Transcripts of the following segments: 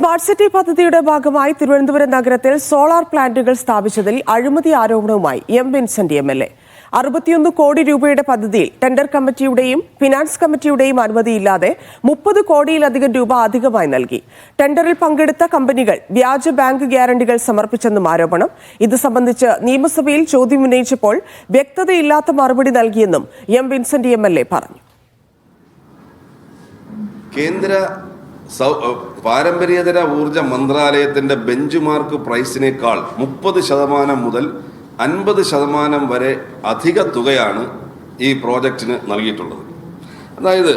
Smart city പദ്ധതിയുടെ ഭാഗമായി തിരുവനന്തപുരം നഗരത്തിൽ സോളാർ പ്ലാന്റുകൾ സ്ഥാപിച്ചതിൽ അഴിമതി ആരോപണവുമായി M Vincent M L A. അറുപത്തിയൊന്ന് കോടി രൂപയുടെ പദ്ധതിയിൽ ടെൻഡർ കമ്മിറ്റിയുടെയും ഫിനാൻസ് കമ്മിറ്റിയുടെയും അനുമതിയില്ലാതെ മുപ്പത് കോടിയിലധികം രൂപ അധികമായി നൽകി. ടെൻഡറിൽ പങ്കെടുത്ത കമ്പനികൾ വ്യാജ ബാങ്ക് ഗ്യാരണ്ടികൾ സമർപ്പിച്ചെന്നും ആരോപണം. ഇത് സംബന്ധിച്ച് നിയമസഭയിൽ ചോദ്യം ഉന്നയിച്ചപ്പോൾ വ്യക്തതയില്ലാത്ത മറുപടി നൽകിയെന്നും M Vincent M L A പറഞ്ഞു. കേന്ദ്ര സൗ പാരമ്പര്യേതര ഊർജ മന്ത്രാലയത്തിന്റെ ബെഞ്ച് മാർക്ക് പ്രൈസിനേക്കാൾ മുപ്പത് ശതമാനം മുതൽ അൻപത് ശതമാനം വരെ അധിക തുകയാണ് ഈ പ്രോജക്റ്റിന് നൽകിയിട്ടുള്ളത്. അതായത്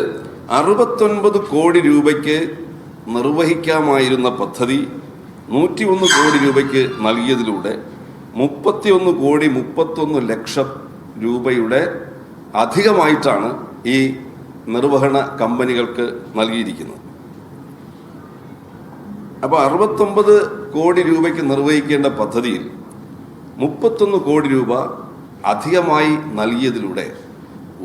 അറുപത്തൊൻപത് കോടി രൂപയ്ക്ക് നിർവഹിക്കാമായിരുന്ന പദ്ധതി നൂറ്റി ഒന്ന് കോടി രൂപയ്ക്ക് നൽകിയതിലൂടെ മുപ്പത്തിയൊന്ന് കോടി മുപ്പത്തൊന്ന് ലക്ഷം രൂപയുടെ അധികമായിട്ടാണ് ഈ നിർവഹണ കമ്പനികൾക്ക് നൽകിയിരിക്കുന്നത്. അപ്പോൾ അറുപത്തൊമ്പത് കോടി രൂപയ്ക്ക് നിർവഹിക്കേണ്ട പദ്ധതിയിൽ മുപ്പത്തൊന്ന് കോടി രൂപ അധികമായി നൽകിയതിലൂടെ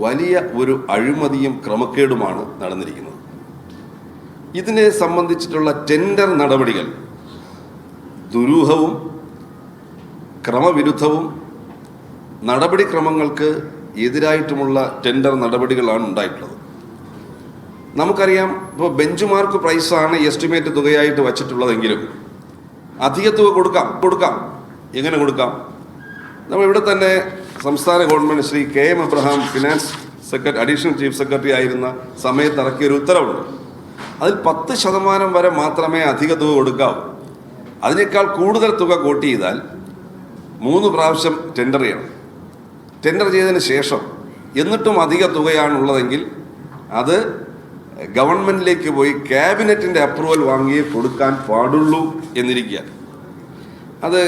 വലിയ ഒരു അഴിമതിയും ക്രമക്കേടുമാണ് നടന്നിരിക്കുന്നത്. ഇതിനെ സംബന്ധിച്ചിട്ടുള്ള ടെൻഡർ നടപടികൾ ദുരൂഹവും ക്രമവിരുദ്ധവും നടപടിക്രമങ്ങൾക്ക് എതിരായിട്ടുമുള്ള ടെൻഡർ നടപടികളാണ് ഉണ്ടായിട്ടുള്ളത്. നമുക്കറിയാം ഇപ്പോൾ ബെഞ്ച് മാർക്ക് പ്രൈസാണ് എസ്റ്റിമേറ്റ് തുകയായിട്ട് വച്ചിട്ടുള്ളതെങ്കിലും. അധിക തുക കൊടുക്കാം കൊടുക്കാം. എങ്ങനെ കൊടുക്കാം? നമ്മൾ ഇവിടെ തന്നെ സംസ്ഥാന government Shri K M Abraham finance secretary additional chief secretary ആയിരുന്ന സമയത്ത് ഇറക്കിയ ഒരു ഉത്തരവുണ്ട്. അതിൽ പത്ത് ശതമാനം വരെ മാത്രമേ അധിക തുക കൊടുക്കാവൂ. അതിനേക്കാൾ കൂടുതൽ തുക കോട്ട് ചെയ്താൽ മൂന്ന് പ്രാവശ്യം ടെൻഡർ ചെയ്യണം. ടെൻഡർ ചെയ്തതിന് ശേഷം എന്നിട്ടും അധിക തുകയാണുള്ളതെങ്കിൽ അത് ഗവൺമെന്റിലേക്ക് പോയി ക്യാബിനറ്റിന്റെ അപ്രൂവൽ വാങ്ങിയേ കൊടുക്കാൻ പാടുള്ളൂ എന്നിരിക്കുക. അത്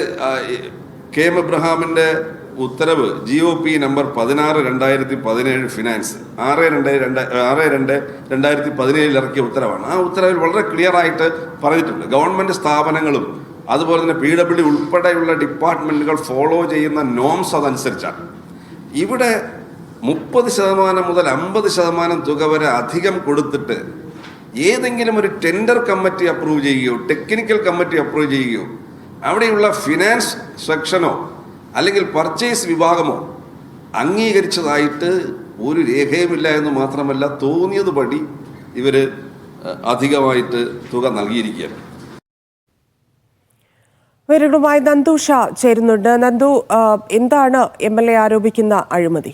കെ എം എബ്രഹാമിന്റെ ഉത്തരവ് ജി ഒ പി നമ്പർ പതിനാറ് രണ്ടായിരത്തി പതിനേഴ് ഫിനാൻസ്. ആറ് രണ്ട് രണ്ട് ആറ് രണ്ട് രണ്ടായിരത്തി പതിനേഴിൽ ഇറക്കിയ ഉത്തരവാണ്. ആ ഉത്തരവിൽ വളരെ ക്ലിയർ ആയിട്ട് പറഞ്ഞിട്ടുണ്ട്. ഗവൺമെന്റ് സ്ഥാപനങ്ങളും അതുപോലെ തന്നെ പി ഡബ്ല്യു ഉൾപ്പെടെയുള്ള ഡിപ്പാർട്ട്മെന്റുകൾ ഫോളോ ചെയ്യുന്ന നോംസ് അതനുസരിച്ചാണ്. ഇവിടെ മുപ്പത് ശതമാനം മുതൽ അമ്പത് ശതമാനം തുക വരെ അധികം കൊടുത്തിട്ട് ഏതെങ്കിലും ഒരു ടെൻഡർ കമ്മിറ്റി അപ്രൂവ് ചെയ്യുകയോ ടെക്നിക്കൽ കമ്മിറ്റി അപ്രൂവ് ചെയ്യുകയോ അവിടെയുള്ള ഫിനാൻസ് സെക്ഷനോ അല്ലെങ്കിൽ പർച്ചേസ് വിഭാഗമോ അംഗീകരിച്ചതായിട്ട് ഒരു രേഖയുമില്ല എന്ന് മാത്രമല്ല തോന്നിയത് പടി ഇവർ അധികമായിട്ട് തുക നൽകിയിരിക്കുകയാണ്. ഇവരുമായി നന്ദു ഷാ ചേരുന്നുണ്ട്. നന്ദു എന്താണ് എം എൽ എ ആരോപിക്കുന്ന അഴിമതി?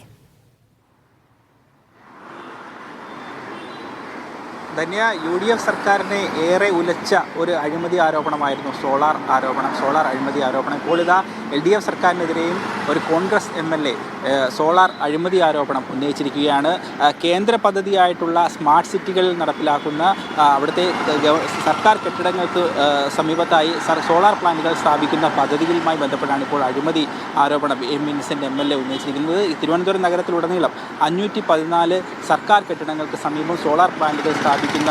ധന്യ യു ഡി എഫ് സർക്കാരിനെ ഏറെ ഉലച്ച ഒരു അഴിമതി ആരോപണമായിരുന്നു സോളാർ ആരോപണം സോളാർ അഴിമതി ആരോപണം. ഇപ്പോൾ ഇതാ എൽ ഡി എഫ് സർക്കാരിനെതിരെയും ഒരു Congress M L A solar അഴിമതി ആരോപണം ഉന്നയിച്ചിരിക്കുകയാണ്. കേന്ദ്ര പദ്ധതിയായിട്ടുള്ള സ്മാർട്ട് സിറ്റികളിൽ നടപ്പിലാക്കുന്ന അവിടുത്തെ സർക്കാർ കെട്ടിടങ്ങൾക്ക് സമീപത്തായി സോളാർ പ്ലാന്റുകൾ സ്ഥാപിക്കുന്ന പദ്ധതികളുമായി ബന്ധപ്പെട്ടാണ് ഇപ്പോൾ അഴിമതി ആരോപണം M Vincent M L A ഉന്നയിച്ചിരിക്കുന്നത്. Thiruvananthapuram നഗരത്തിലുടനീളം അഞ്ഞൂറ്റി പതിനാല് സർക്കാർ കെട്ടിടങ്ങൾക്ക് സമീപം സോളാർ പ്ലാന്റുകൾ സ്ഥാപിക്കുന്ന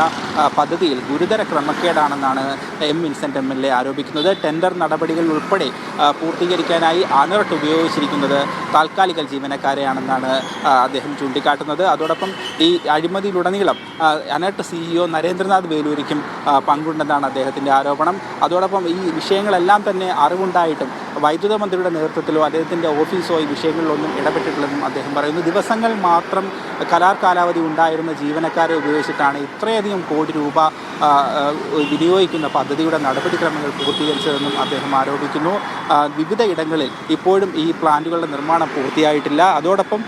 പദ്ധതിയിൽ ഗുരുതര ക്രമക്കേടാണെന്നാണ് M Vincent M L A ആരോപിക്കുന്നത്. ടെൻഡർ നടപടികൾ ഉൾപ്പെടെ ആ, പൂർത്തീകരിക്കാനായി അനർട്ട് ഉപയോഗിച്ചിരിക്കുന്നത് താൽക്കാലിക ജീവനക്കാരെയാണെന്നാണ് അദ്ദേഹം ചൂണ്ടിക്കാട്ടുന്നത്. അതോടൊപ്പം ഈ അഴിമതിയിലുടനീളം അനർട്ട് സിഇഒ നരേന്ദ്രനാഥ് വേലൂരിക്കും പങ്കുണ്ടെന്നാണ് അദ്ദേഹത്തിന്റെ ആരോപണം. അതോടൊപ്പം ഈ വിഷയങ്ങളെല്ലാം തന്നെ അറിവുണ്ടായിട്ടും വൈദ്യുത മന്ത്രിയുടെ നേതൃത്വത്തിലോ അദ്ദേഹത്തിന്റെ ഓഫീസോ ഈ വിഷയങ്ങളിലൊന്നും ഇടപെട്ടിട്ടില്ലെന്നും അദ്ദേഹം പറയുന്നു. ദിവസങ്ങൾ മാത്രം കരാർ കാലാവധി ഉണ്ടായിരുന്ന ജീവനക്കാരെ ഉപയോഗിച്ചിട്ടാണ് ഇത്രയധികം കോടി രൂപ വിനിയോഗിക്കുന്ന പദ്ധതിയുടെ നടപടിക്രമങ്ങൾ പൂർത്തീകരിച്ചതെന്നും അദ്ദേഹം ആരോപിക്കുന്നു. വിവിധ ഇടങ്ങളിൽ ഇപ്പോഴും ഈ പ്ലാന്റുകളുടെ നിർമ്മാണം പൂർത്തിയായിട്ടില്ല. അതോടൊപ്പം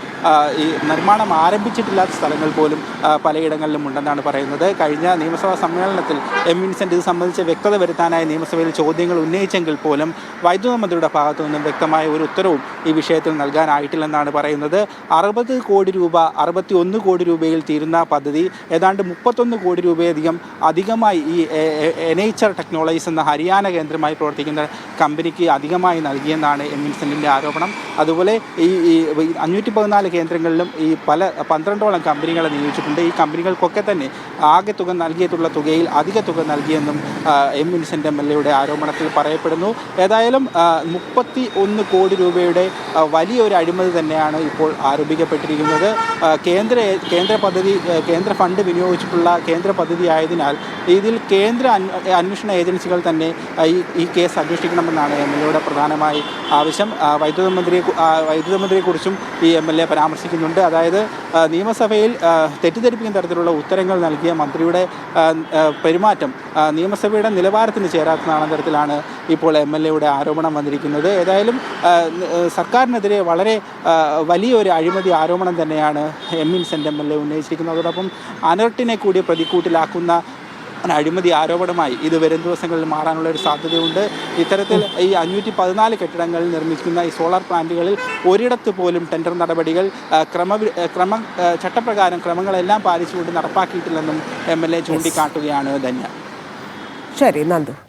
ഈ നിർമ്മാണം ആരംഭിച്ചിട്ടില്ലാത്ത സ്ഥലങ്ങൾ പോലും പലയിടങ്ങളിലും ഉണ്ടെന്നാണ് പറയുന്നത്. കഴിഞ്ഞ നിയമസഭാ സമ്മേളനത്തിൽ എം വിൻസെന്റ് ഇത് സംബന്ധിച്ച് വ്യക്തത വരുത്താനായി നിയമസഭയിൽ ചോദ്യങ്ങൾ ഉന്നയിച്ചെങ്കിൽ പോലും വൈദ്യുത മന്ത്രിയുടെ ഭാഗത്തു നിന്നും വ്യക്തമായ ഒരു ഉത്തരവും ഈ വിഷയത്തിൽ നൽകാനായിട്ടില്ലെന്നാണ് പറയുന്നത്. അറുപത് കോടി രൂപ അറുപത്തി ഒന്ന് കോടി രൂപയിൽ തീരുന്ന പദ്ധതി ഏതാണ്ട് മുപ്പത്തൊന്ന് കോടി രൂപയധികം അധികമായി ഈ എനേച്ചർ ടെക്നോളജീസ് എന്ന ഹരിയാന കേന്ദ്രമായി പ്രവർത്തിക്കുന്ന കമ്പനിക്ക് അധികമായി നൽകിയെന്നാണ് എം വിൻസെന്റിന്റെ ആരോപണം. അതുപോലെ ഈ അഞ്ഞൂറ്റി പതിനാല് കേന്ദ്രങ്ങളിലും ഈ പല പന്ത്രണ്ടോളം കമ്പനികളെ നിയോഗിച്ചിട്ടുണ്ട്. ഈ കമ്പനികൾക്കൊക്കെ തന്നെ ആകെ തുക നൽകിയിട്ടുള്ള തുകയിൽ അധിക തുക നൽകിയെന്നും എം വിൻസെന്റ് എം എൽ എയുടെ ആരോപണത്തിൽ പറയപ്പെടുന്നു. ഏതായാലും മുപ്പത്തി ഒന്ന് കോടി രൂപയുടെ വലിയൊരു അഴിമതി തന്നെയാണ് ഇപ്പോൾ ആരോപിക്കപ്പെട്ടിരിക്കുന്നത്. കേന്ദ്ര കേന്ദ്ര പദ്ധതി കേന്ദ്ര ഫണ്ട് വിനിയോഗിച്ചിട്ടുള്ള കേന്ദ്ര പദ്ധതി ആയതിനാൽ ഇതിൽ കേന്ദ്ര അന്വ- അന്വേഷണ ഏജൻസികൾ തന്നെ ഈ കേസ് അന്വേഷിക്കണമെന്നാണ് എം എൽ എയുടെ പ്രധാനമായി ആവശ്യം. വൈദ്യുത മന്ത്രിയെ വൈദ്യുത മന്ത്രിയെക്കുറിച്ചും ഈ എം എൽ എ പരാമർശിക്കുന്നുണ്ട്. അതായത് നിയമസഭയിൽ തെറ്റിദ്ധരിപ്പിക്കുന്ന തരത്തിലുള്ള ഉത്തരങ്ങൾ നൽകിയ മന്ത്രിയുടെ പെരുമാറ്റം നിയമസഭയുടെ നിലവാരത്തിന് ചേരാത്തതാണെന്ന തരത്തിലാണ് ഇപ്പോൾ എം എൽ എയുടെ ആരോപണം വന്നിരിക്കുന്നത്. ഏതായാലും ആ, സർക്കാരിനെതിരെ വളരെ വലിയൊരു അഴിമതി ആരോപണം തന്നെയാണ് M Vincent M L A ഉന്നയിച്ചിരിക്കുന്നത്. അതോടൊപ്പം അനർട്ടിനെ കൂടി പ്രതിക്കൂട്ടിലാക്കുന്ന അഴിമതി ആരോപണമായി ഇത് വരും ദിവസങ്ങളിൽ മാറാനുള്ള ഒരു സാധ്യതയുണ്ട്. ഇത്തരത്തിൽ ഈ അഞ്ഞൂറ്റി പതിനാല് കെട്ടിടങ്ങളിൽ നിർമ്മിക്കുന്ന ഈ സോളാർ പ്ലാന്റുകളിൽ ഒരിടത്ത് പോലും ടെൻഡർ നടപടികൾ ക്രമ ക്രമ ചട്ടപ്രകാരം ക്രമങ്ങളെല്ലാം പാലിച്ചുകൊണ്ട് നടപ്പാക്കിയിട്ടില്ലെന്നും എം എൽ എ ചൂണ്ടിക്കാട്ടുകയാണ് ധന്യ. ശരി നന്ദു.